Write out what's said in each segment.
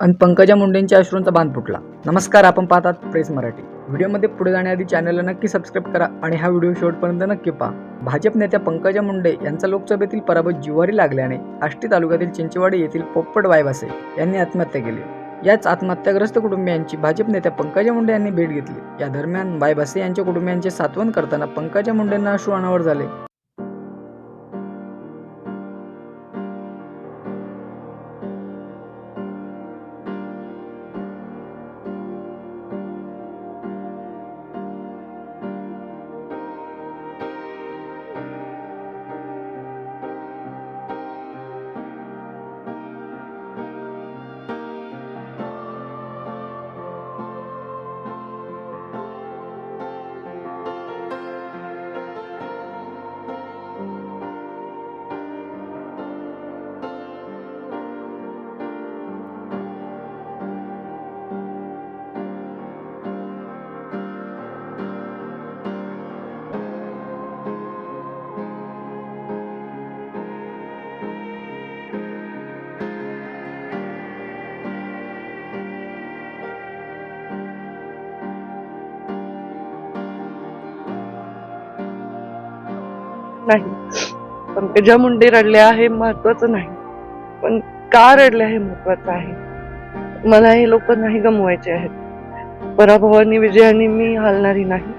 आणि पंकजा मुंडेंच्या अश्रूंचा बांध फुटला. नमस्कार आपण पाहतात प्रेस मराठी. व्हिडिओमध्ये पुढे जाण्याआधी चॅनलला नक्की सबस्क्राईब करा आणि हा व्हिडिओ शेवटपर्यंत नक्की पहा. भाजप नेत्या पंकजा मुंडे यांचा लोकसभेतील पराभव जिव्हारी लागल्याने आष्टी तालुक्यातील चिंचवाडी येथील पोपट वायवासे यांनी आत्महत्या केली. याच आत्महत्याग्रस्त कुटुंबियांची भाजप नेत्या पंकजा मुंडे यांनी भेट घेतली. या दरम्यान वायभासे यांच्या कुटुंबियांचे सात्वन करताना पंकजा मुंडेंना अश्रू अनावर झाले. नाही. पंकजा मुंडे रडले आहे महत्वाचं नाही. पण का रडले हे महत्वाचं आहे? मला हे लोक नाही गमवायचे आहेत. पराभवानी विजयाने मी हालणारी नाही.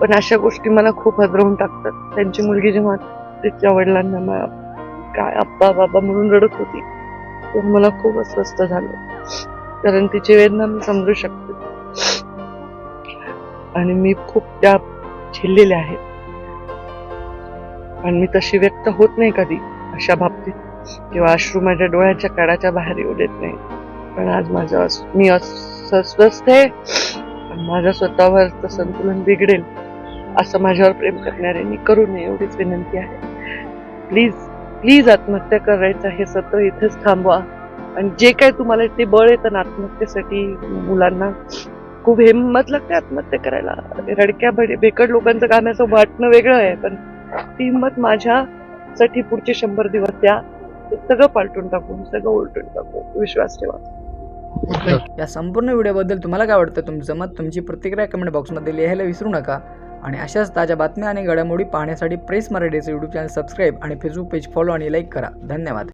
पण अशा गोष्टी मला खूप हदरवून टाकतात. त्यांची मुलगी जेव्हा तिच्या वडिलांना मला काय आप्पा बाबा म्हणून रडत होती तेव्हा मला खूप अस्वस्थ झालं. कारण तिची वेदना मी समजू शकते. आणि मी खूप त्या झेललेल्या आहेत आणि मी तशी व्यक्त होत नाही कधी अशा बाबतीत. किंवा अश्रू माझ्या डोळ्याच्या कडाच्या बाहेर येऊ देत नाही. पण आज माझं मी अस- अस्वस्थ आहे. पण माझ्या स्वतःवरचं संतुलन बिघडेल असं माझ्यावर प्रेम करणाऱ्यांनी करू नये एवढीच विनंती आहे. प्लीज प्लीज आत्महत्या करायचं हे सत्र इथेच थांबवा. आणि जे काय तुम्हाला ते बळ येतं ना आत्महत्येसाठी मुलांना खूप हिंमत लागते आत्महत्या करायला. रडक्या भे- भेकड लोकांचं गाण्याचं वाटणं वेगळं आहे पण ती हिंमत माझ्यासाठी पुढचे शंभर दिवस द्या. सगळं पालटून टाकून सगळं उलटून टाकू. विश्वास ठेवा. या संपूर्ण व्हिडिओबद्दल तुम्हाला काय वाटतं? तुमचं मत तुमची प्रतिक्रिया कमेंट बॉक्समध्ये लिहायला विसरू नका. आणि अशाच ताज्या बातम्या आणि घडामोडी पाहण्यासाठी प्रेस मराठीचं यूट्यूब चॅनल सबस्क्राईब आणि फेसबुक पेज फॉलो आणि लाईक करा. धन्यवाद.